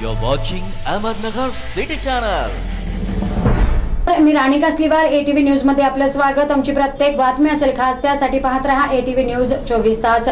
You're watching Ahmednagar City Channel. मी Rani Kasliwar ATV न्यूजमध्ये आपलं स्वागत. आमची प्रत्येक बातमी असेल खास त्यासाठी पाहत रहा एटीव्ही न्यूज चोवीस तास.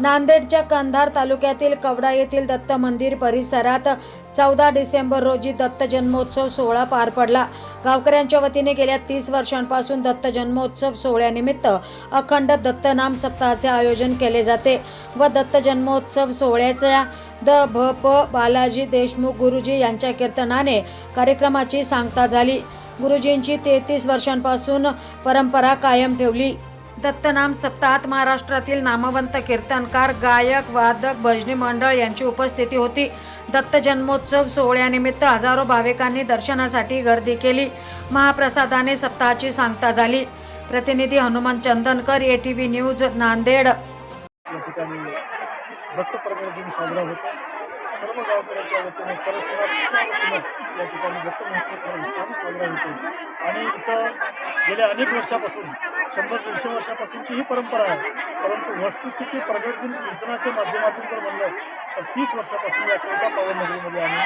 नांदेडच्या कंधार तालुक्यातील कवडा येथील दत्त मंदिर परिसरात चौदा डिसेंबर रोजी दत्त जन्मोत्सव सोहळा पार पडला. गावकऱ्यांच्या वतीने गेल्या तीस वर्षांपासून दत्त जन्मोत्सव सोहळ्यानिमित्त अखंड दत्तनाम सप्ताहाचे आयोजन केले जाते व दत्त जन्मोत्सव सोहळ्याच्या द भ प बालाजी देशमुख गुरुजी यांच्या कीर्तनाने कार्यक्रमाची सांगता झाली. गुरुजींची तेहतीस वर्षांपासून परंपरा कायम ठेवली. दत्तनाम सप्ताहात महाराष्ट्रातील नामवंत कीर्तनकार गायक वादक भजनी मंडळ यांची उपस्थिती होती. दत्त जन्मोत्सव सोहळ्यानिमित्त हजारो भाविकांनी दर्शनासाठी गर्दी केली. महाप्रसादाने सप्ताहाची सांगता झाली. प्रतिनिधी Hanuman Chandankar A T V news Nanded. या ठिकाणी दत्त दिन साजरा होतो. सर्व गावकऱ्यांच्या वतीने परिसराच्या वतीनं या ठिकाणी दत्त महोत्सव फार उत्साहाने साजरा होतो. आणि इथं गेल्या अनेक वर्षापासून शंभर दीडशे वर्षापासूनची ही परंपरा आहे. परंतु वस्तुस्थिती प्रगट दिन कीर्तनाच्या माध्यमातून जर म्हणलं तर तीस वर्षापासून या कोटा पावननगरीमध्ये आम्ही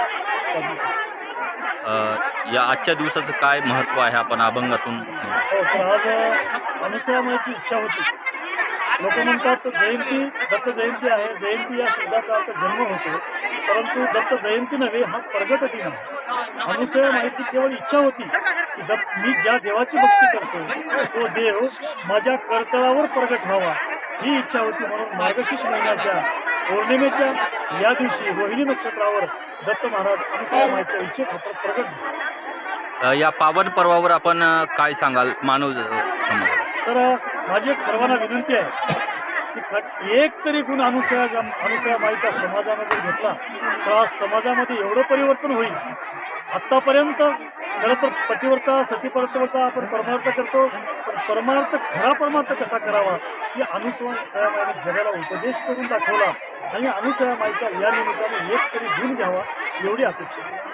साजरी करतो. या आजच्या दिवसाचं काय महत्त्व आहे? आपण अभंगातून. हो तर आज अनुसयामाची इच्छा होती. लोक म्हणतात जयंती दत्त जयंती आहे. जयंती या शब्दाचा अर्थ जन्म होतो. परंतु दत्त जयंती नव्हे हा प्रगट दिन आहे अनुसया माईची केवळ इच्छा होती की दत्त मी ज्या देवाची भक्ती करतो तो देव माझ्या कर्तळावर प्रगट व्हावा. ही इच्छा होती म्हणून मार्गशीर्ष महिन्याच्या पौर्णिमेच्या या दिवशी रोहिणी नक्षत्रावर दत्त महाराज अनुसया माईच्या इच्छेत आपण प्रगट झाले. या पावन पर्वावर आपण काय सांगाल? मानव अ, समाजाला तर माझी एक सर्वांना विनंती आहे की खट एक तरी गुण अनुसया अनुसया माईच्या समाजानं जर घेतला तर आज समाजामध्ये एवढं परिवर्तन होईल आत्तापर्यंत खरं तर पतिव्रता सतीपतिव्रता आपण परमार्थ करतो पण परमार्थ खरा परमार्थ कसा करावा की अनुसया माईने जगाला उपदेश करून दाखवला आणि अनुसया माईचा या निमित्ताने एक तरी गुण घ्यावा एवढी अपेक्षा आहे.